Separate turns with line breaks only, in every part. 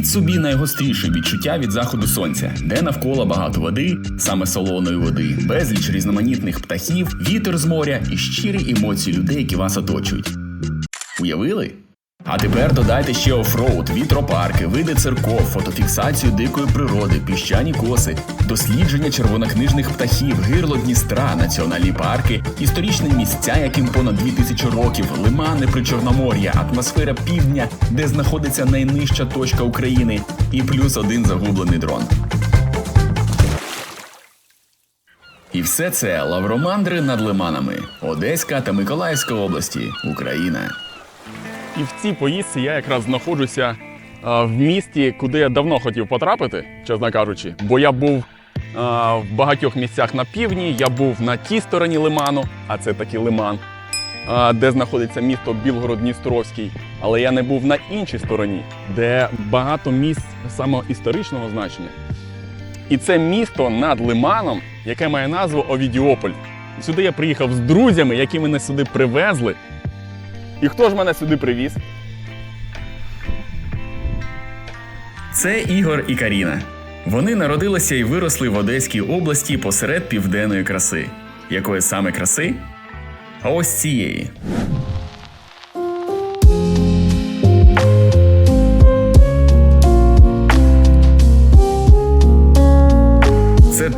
Уявіть собі найгостріше відчуття від заходу сонця, де навколо багато води, саме солоної води, безліч різноманітних птахів, вітер з моря і щирі емоції людей, які вас оточують. Уявили? А тепер додайте ще офроуд, вітропарки, види церков, фотофіксацію дикої природи, піщані коси, дослідження червонокнижних птахів, гирло Дністра, національні парки, історичні місця, яким понад 2000 років, лимани при Чорномор'я, атмосфера півдня, де знаходиться найнижча точка України, і плюс один загублений дрон. І все це лавромандри над лиманами, Одеська та Миколаївська області, Україна.
І в цій поїздці я якраз знаходжуся а, в місті, куди я давно хотів потрапити, чесно кажучи. Бо я був а, в багатьох місцях на півдні, я був на тій стороні лиману, а це такий лиман, а, де знаходиться місто Білгород-Дністровський. Але я не був на іншій стороні, де багато місць саме історичного значення. І це місто над лиманом, яке має назву Овідіополь. Сюди я приїхав з друзями, які мене сюди привезли. І хто ж мене сюди привіз?
Це Ігор і Каріна. Вони народилися і виросли в Одеській області посеред південної краси. Якої саме краси? А ось цієї.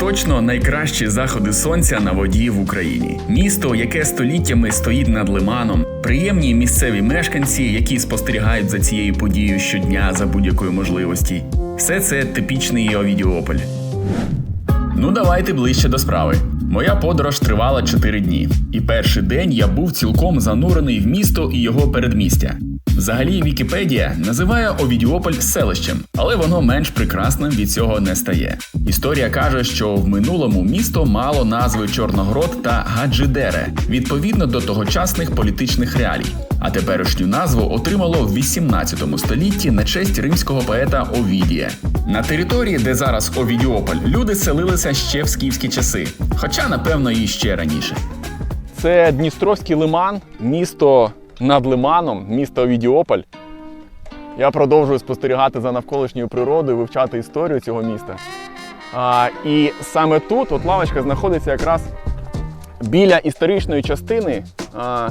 Точно найкращі заходи сонця на воді в Україні. Місто, яке століттями стоїть над лиманом, приємні місцеві мешканці, які спостерігають за цією подією щодня за будь-якої можливості. Все це типічний Овідіополь. Ну, давайте ближче до справи. Моя подорож тривала 4 дні, і перший день я був цілком занурений в місто і його передмістя. Взагалі, Вікіпедія називає Овідіополь селищем, але воно менш прекрасним від цього не стає. Історія каже, що в минулому місто мало назви Чорноград та Гаджидере відповідно до тогочасних політичних реалій. А теперішню назву отримало в 18 столітті на честь римського поета Овідія. На території, де зараз Овідіополь, люди селилися ще в скіфські часи, хоча, напевно, і ще раніше.
Це Дністровський лиман, місто над лиманом, місто Овідіополь. Я продовжую спостерігати за навколишньою природою, вивчати історію цього міста. А, і саме тут от лавочка знаходиться якраз біля історичної частини а,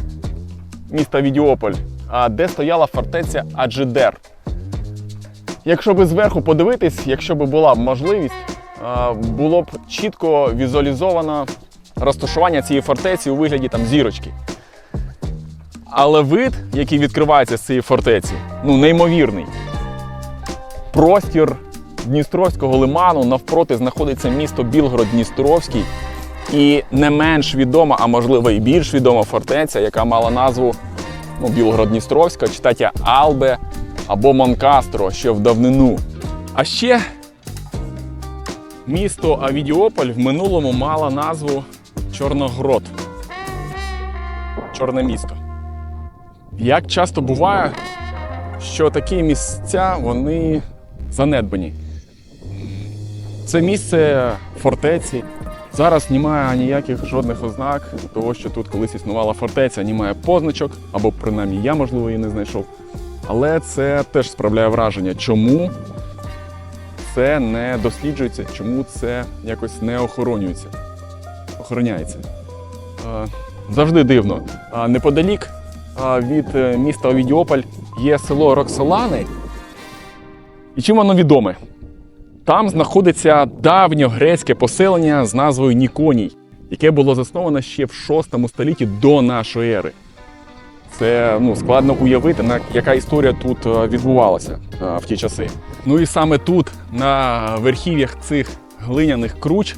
міста Відіополь, а, де стояла фортеця Аджидер. Якщо би зверху подивитись, якщо би була можливість, а, було б чітко візуалізовано розташування цієї фортеці у вигляді там зірочки. Але вид, який відкривається з цієї фортеці, ну неймовірний. Простір Дністровського лиману навпроти знаходиться місто Білгород-Дністровський. І не менш відома, а можливо і більш відома фортеця, яка мала назву ну, Білгород-Дністровська, читаття Албе або Монкастро ще в давнину. А ще місто Авідіополь в минулому мало назву Чорногрод. Чорне місто. Як часто буває, що такі місця вони занедбані. Це місце фортеці. Зараз немає ніяких жодних ознак того, що тут колись існувала фортеця, немає позначок, або принаймні я, можливо, її не знайшов. Але це теж справляє враження, чому це не досліджується, чому це якось не охоронюється. Охороняється. Е, Завжди дивно. А Неподалік від е, міста Овідіополь є село Роксолани. І чим воно відоме? Там знаходиться давньогрецьке поселення з назвою Ніконій, яке було засноване ще в 6 столітті до нашої ери. Це ну, складно уявити, яка історія тут е, відбувалася е, в ті часи. Ну і саме тут, на верхів'ях цих глиняних круч,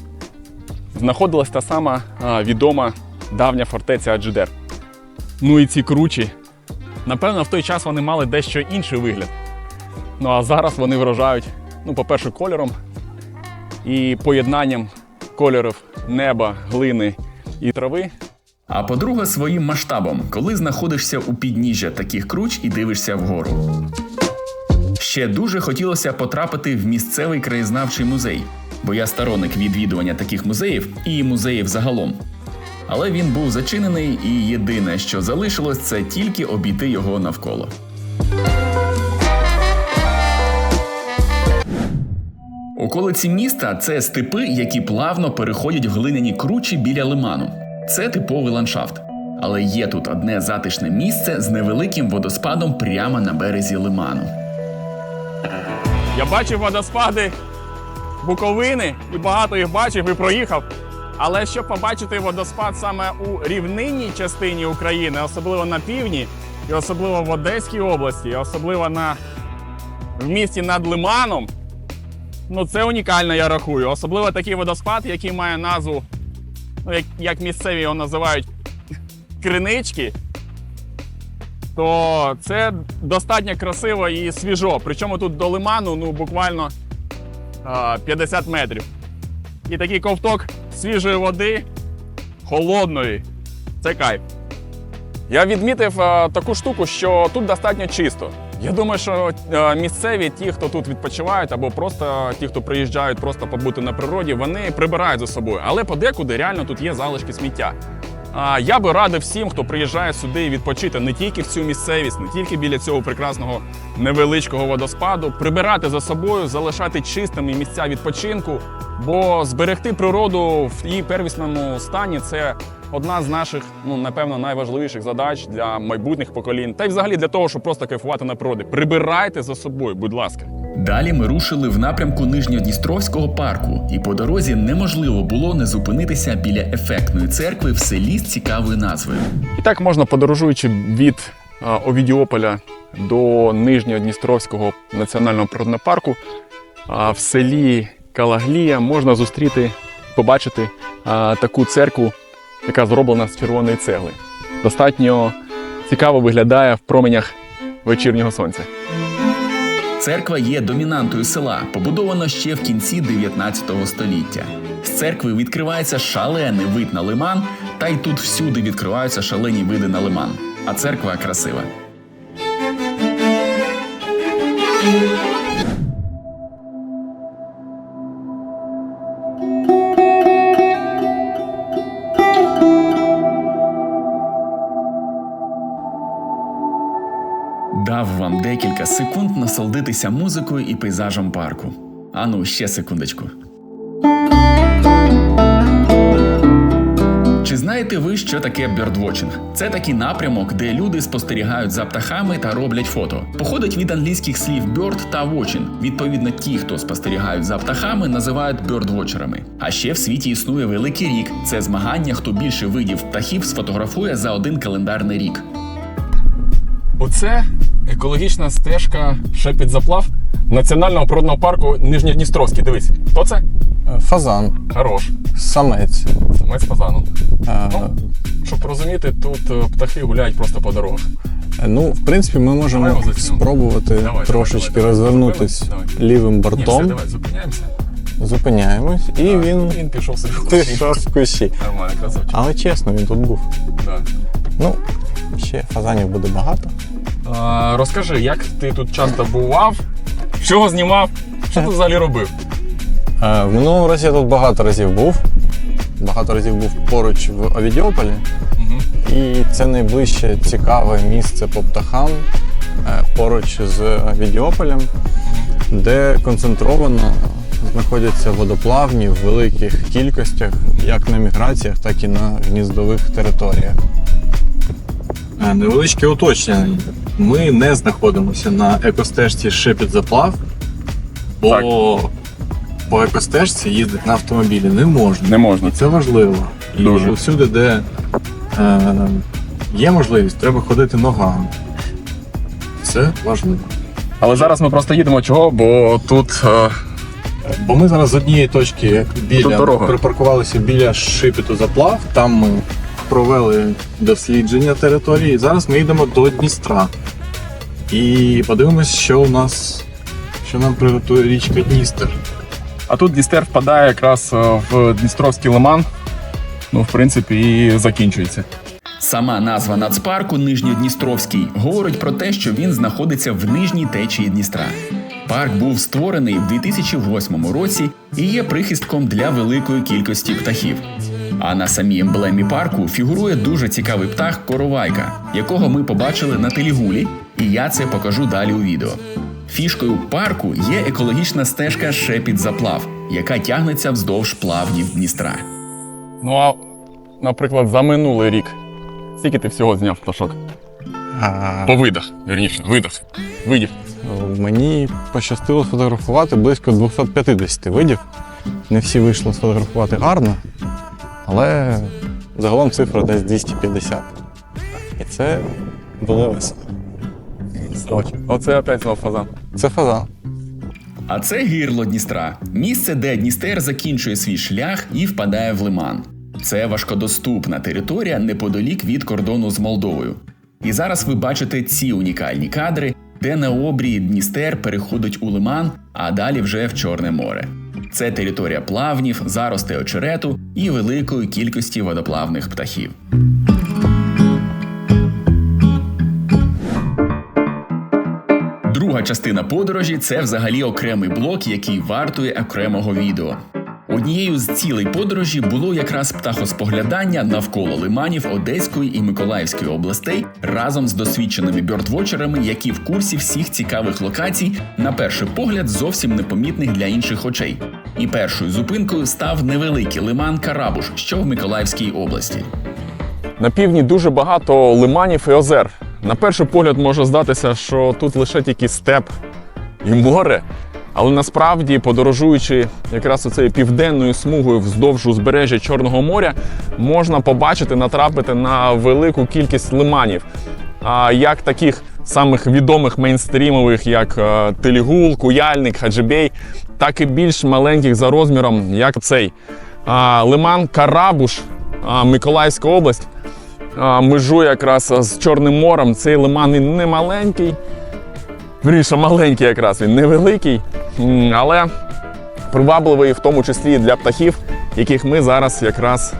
знаходилась та сама відома давня фортеця Аджидер. Ну і ці кручі. Напевно, в той час вони мали дещо інший вигляд. Ну а зараз вони вражають, ну, по-перше, кольором і поєднанням кольорів неба, глини і трави.
А по-друге, своїм масштабом, коли знаходишся у підніжжя таких круч і дивишся вгору. Ще дуже хотілося потрапити в місцевий краєзнавчий музей, бо я сторонник відвідування таких музеїв і музеїв загалом. Але він був зачинений, і єдине, що залишилось, це тільки обійти його навколо. Околиці міста це степи, які плавно переходять в глиняні кручі біля лиману. Це типовий ландшафт. Але є тут одне затишне місце з невеликим водоспадом прямо на березі лиману.
Я бачив водоспади Буковини і багато їх бачив і проїхав. Але щоб побачити водоспад саме у рівнинній частині України, особливо на півдні, і особливо в Одеській області, і особливо на в місті над Лиманом, ну це унікально, я рахую. Особливо такий водоспад, який має назву, ну як, як місцеві його називають, кринички. То це достатньо красиво і свіжо. Причому тут до лиману ну буквально а, 50 метрів. І такий ковток свіжої води, холодної. Це кайф. Я відмітив е, таку штуку, що тут достатньо чисто. Я думаю, що е, місцеві, ті, хто тут відпочивають, або просто ті, хто приїжджають просто побути на природі, вони прибирають за собою. Але подекуди реально тут є залишки сміття. Я би радив всім, хто приїжджає сюди відпочити не тільки в цю місцевість, не тільки біля цього прекрасного невеличкого водоспаду, прибирати за собою, залишати чистими місця відпочинку, бо зберегти природу в її первісному стані це одна з наших, ну напевно, найважливіших задач для майбутніх поколінь, та й взагалі для того, щоб просто кайфувати на природі. Прибирайте за собою, будь ласка.
Далі ми рушили в напрямку Нижньодністровського парку, і по дорозі неможливо було не зупинитися біля ефектної церкви в селі з цікавою назвою.
І так можна, подорожуючи від Овідіополя до Нижньодністровського національного природного парку, в селі Калаглія можна зустріти, побачити таку церкву, яка зроблена з червоної цегли. Достатньо цікаво виглядає в променях вечірнього сонця.
Церква є домінантою села, побудована ще в кінці 19 століття. З церкви відкривається шалений вид на лиман, та й тут всюди відкриваються шалені види на лиман. А церква красива. Декілька секунд насолодитися музикою і пейзажем парку. Ану, ще секундочку. Чи знаєте ви, що таке бьордвотчинг? Це такий напрямок, де люди спостерігають за птахами та роблять фото. Походить від англійських слів bird та watching. Відповідно, ті, хто спостерігають за птахами, називають бьордвотчерами. А ще в світі існує великий рік. Це змагання, хто більше видів птахів сфотографує за один календарний рік.
Оце екологічна стежка Шепіт заплав національного природного парку Нижньодністровський. Дивись, хто це?
Фазан,
Хорош.
самець.
Самець фазану.
Е,
Ну, щоб розуміти, тут е, птахи гуляють просто по дорогах.
Ну, в принципі, ми
Давай
можемо
його заснемо.
спробувати
Давай,
трошечки
давай, давай.
розвернутись
Давай.
лівим
Ні, все,
бортом,
давай, зупиняємося.
зупиняємось, і він
Він пішов собі в кущі.
пішов в кущі.
Нормально, красавчик.
Але чесно, він тут був.
Да.
Ну, ще фазанів буде багато.
Розкажи, як ти тут часто бував? Що знімав? Що ти взагалі робив?
Е, В минулому році я тут багато разів був. Багато разів був поруч в Овідіополі.
Угу.
І це найближче цікаве місце по птахам е, поруч з Овідіополем, де концентровано знаходяться водоплавні в великих кількостях, як на міграціях, так і на гніздових територіях.
Невеличке уточнення. Ми не знаходимося на екостежці Шепіт Заплав, бо
Так.
по екостежці їздити на автомобілі не можна.
Не можна.
І це важливо. І
Дуже.
всюди, де е, є можливість, треба ходити ногами. Це важливо.
Але зараз ми просто їдемо чого, бо тут е,
Бо ми зараз з однієї точки біля припаркувалися біля Шипіту Заплав. Там ми провели дослідження території. Зараз ми йдемо до Дністра. І подивимось, що у нас, що нам приготує річка Дністер.
А тут Дністер впадає якраз е, в Дністровський лиман. Ну, в принципі, і закінчується.
Сама назва нацпарку Нижньодністровський говорить про те, що він знаходиться в нижній течії Дністра. Парк був створений в 2008 році і є прихистком для великої кількості птахів. А на самій емблемі парку фігурує дуже цікавий птах коровайка, якого ми побачили на телігулі, і я це покажу далі у відео. Фішкою парку є екологічна стежка Шепіт заплав, яка тягнеться вздовж плавнів Дністра.
Ну а, наприклад, за минулий рік. Скільки ти всього зняв пташок?
А,
По видах, вірніше, видах. Видів.
Мені пощастило сфотографувати близько 250 видів. Не всі вийшло сфотографувати гарно, але загалом цифра десь 250. І це було весело.
Оце опять знов фазан.
Це фазан.
А це гирло Дністра місце, де Дністер закінчує свій шлях і впадає в лиман. Це важкодоступна територія неподалік від кордону з Молдовою. І зараз ви бачите ці унікальні кадри, де на обрії Дністер переходить у лиман, а далі вже в Чорне море. Це територія плавнів, зарости очерету і великої кількості водоплавних птахів. Друга частина подорожі це взагалі окремий блок, який вартує окремого відео. Однією з цілей подорожі було якраз птахоспоглядання навколо лиманів Одеської і Миколаївської областей разом з досвідченими бьордвочерами, які в курсі всіх цікавих локацій, на перший погляд, зовсім непомітних для інших очей. І першою зупинкою став невеликий лиман Карабуш, що в Миколаївській області.
На півдні дуже багато лиманів і озер. На перший погляд може здатися, що тут лише тільки степ і море. Але насправді, подорожуючи якраз оцею південною смугою вздовж узбережжя Чорного моря, можна побачити, натрапити на велику кількість лиманів. А як таких самих відомих мейнстрімових, як е, Телігул, Куяльник, Хаджибей, так і більш маленьких за розміром, як цей а, лиман Карабуш, а, Миколаївська область а, межує якраз з Чорним морем. Цей лиман він не маленький. Вірніше, маленький якраз він невеликий, але привабливий в тому числі для птахів, яких ми зараз якраз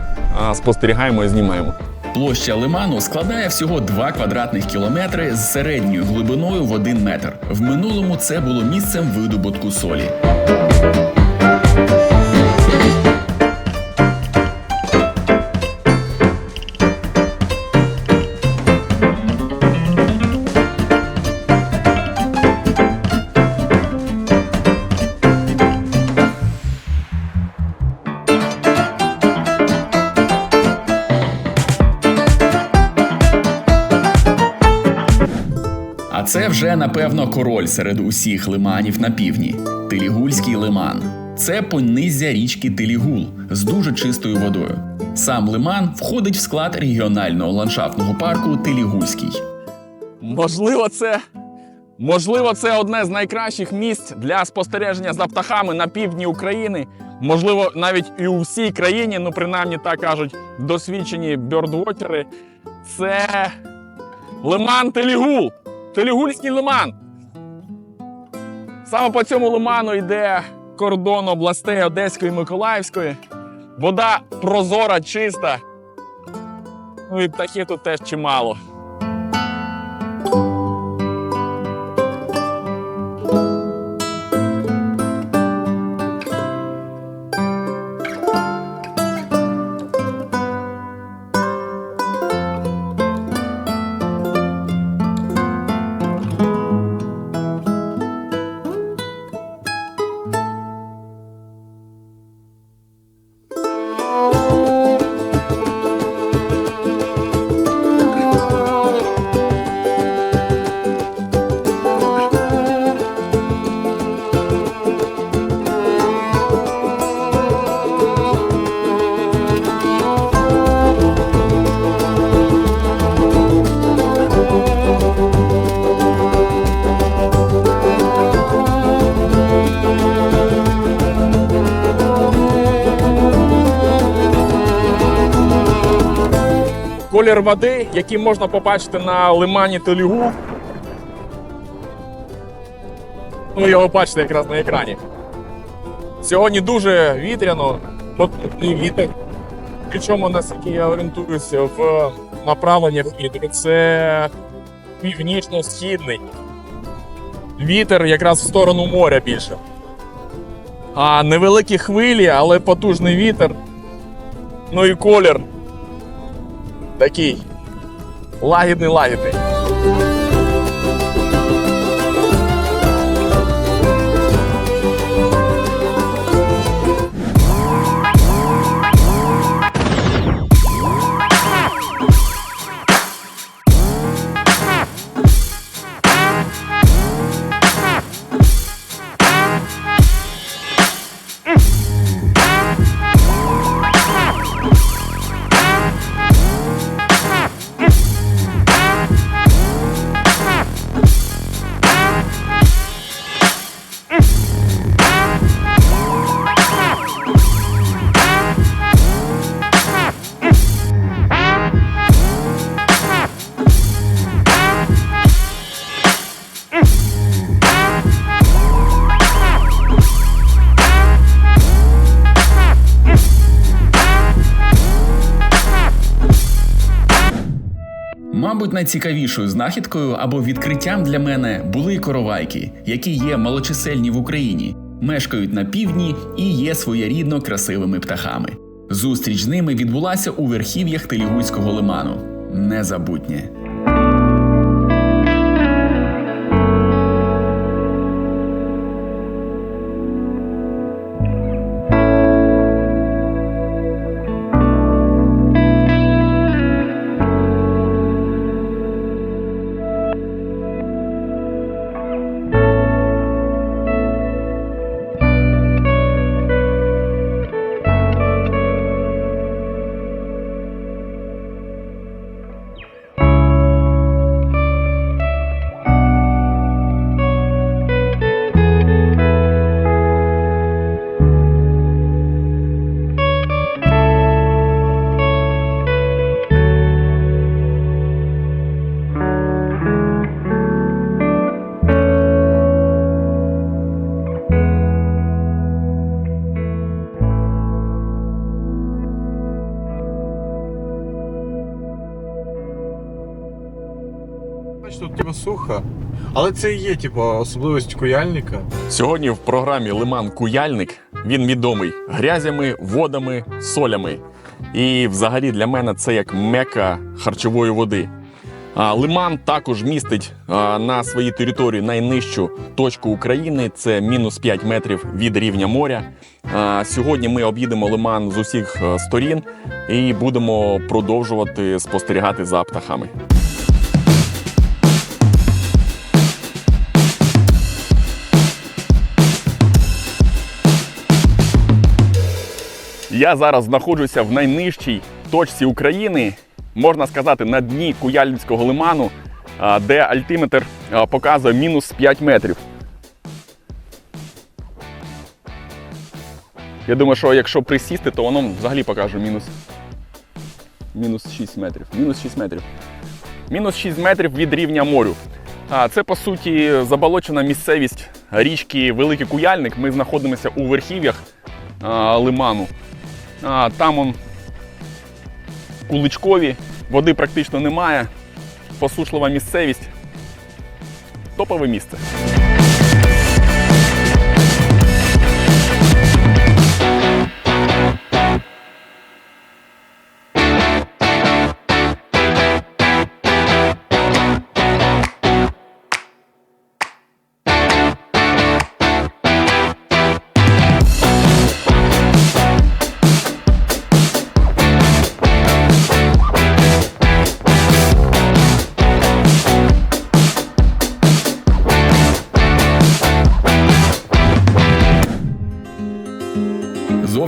спостерігаємо і знімаємо.
Площа лиману складає всього 2 квадратних кілометри з середньою глибиною в 1 метр. В минулому це було місцем видобутку солі. Вже напевно король серед усіх лиманів на півдні Телігульський лиман. Це понизя річки Телігул з дуже чистою водою. Сам лиман входить в склад регіонального ландшафтного парку Телігульський.
Можливо, це. Можливо, це одне з найкращих місць для спостереження за птахами на півдні України. Можливо, навіть і у всій країні, ну принаймні так кажуть досвідчені бьордвотери. Це лиман Телігул. Телігульський лиман. Саме по цьому лиману йде кордон областей Одеської і Миколаївської. Вода прозора, чиста. Ну і птахів тут теж чимало. Колір води, який можна побачити на лимані Телігу. Ну, його бачите якраз на екрані. Сьогодні дуже вітряно, потужний вітер. Причому, наскільки я орієнтуюся, в направленнях вітру це північно-східний. Вітер якраз в сторону моря більше. А невеликі хвилі, але потужний вітер. Ну і колір такий лагідний
Мабуть, найцікавішою знахідкою або відкриттям для мене були коровайки, які є малочисельні в Україні, мешкають на півдні і є своєрідно красивими птахами. Зустріч з ними відбулася у верхів'ях Телігуйського лиману. Незабутнє.
Але це і є, типу, особливість куяльника.
Сьогодні в програмі Лиман Куяльник він відомий грязями, водами, солями. І взагалі для мене це як мека харчової води. Лиман також містить на своїй території найнижчу точку України це мінус 5 метрів від рівня моря. Сьогодні ми об'їдемо лиман з усіх е, сторін і будемо продовжувати спостерігати за птахами. Я зараз знаходжуся в найнижчій точці України, можна сказати, на дні Куяльницького лиману, де альтиметр показує мінус 5 метрів. Я думаю, що якщо присісти, то воно взагалі покаже мінус, мінус 6 метрів. Мінус 6 метрів. Мінус 6 метрів від рівня морю. А, Це по суті заболочена місцевість річки Великий Куяльник. Ми знаходимося у верхів'ях лиману. А, там он куличкові, води практично немає. Посушлива місцевість. Топове місце.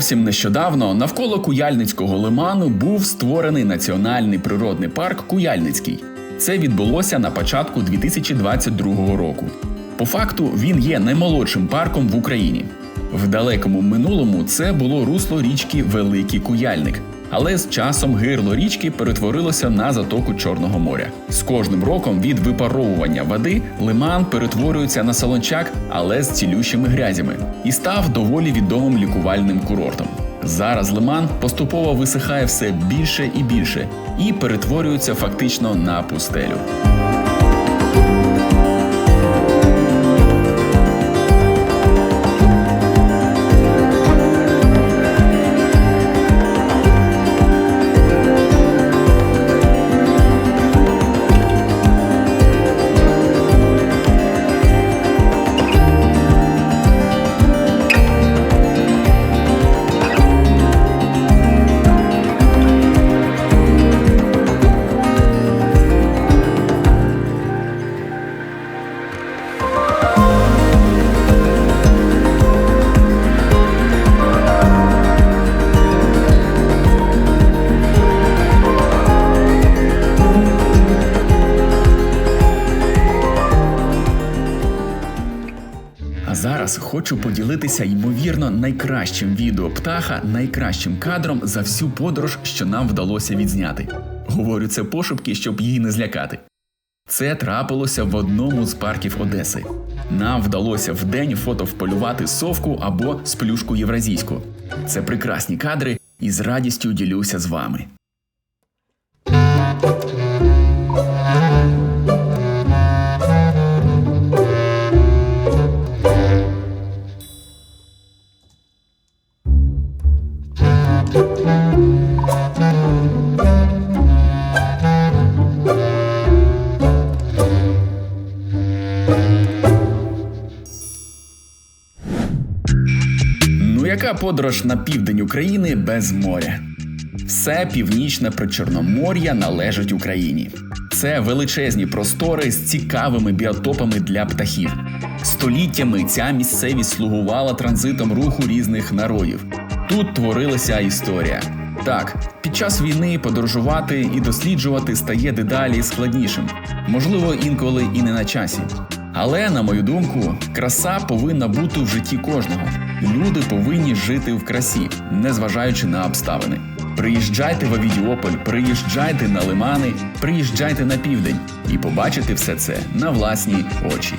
Зовсім нещодавно навколо Куяльницького лиману був створений національний природний парк Куяльницький. Це відбулося на початку 2022 року. По факту він є наймолодшим парком в Україні. В далекому минулому це було русло річки Великий Куяльник, але з часом гирло річки перетворилося на затоку Чорного моря. З кожним роком від випаровування води лиман перетворюється на солончак, але з цілющими грязями, і став доволі відомим лікувальним курортом. Зараз лиман поступово висихає все більше і більше і перетворюється фактично на пустелю. Хочу поділитися ймовірно найкращим відео птаха, найкращим кадром за всю подорож, що нам вдалося відзняти. Говорю це пошепки, щоб її не злякати. Це трапилося в одному з парків Одеси. Нам вдалося вдень фотовполювати совку або сплюшку євразійську. Це прекрасні кадри, і з радістю ділюся з вами. Яка подорож на південь України без моря? Все північне причорномор'я належить Україні. Це величезні простори з цікавими біотопами для птахів. Століттями ця місцевість слугувала транзитом руху різних народів. Тут творилася історія. Так, під час війни подорожувати і досліджувати стає дедалі складнішим, можливо, інколи і не на часі. Але, на мою думку, краса повинна бути в житті кожного. Люди повинні жити в красі, незважаючи на обставини. Приїжджайте в Авідіополь, приїжджайте на лимани, приїжджайте на південь і побачите все це на власні очі.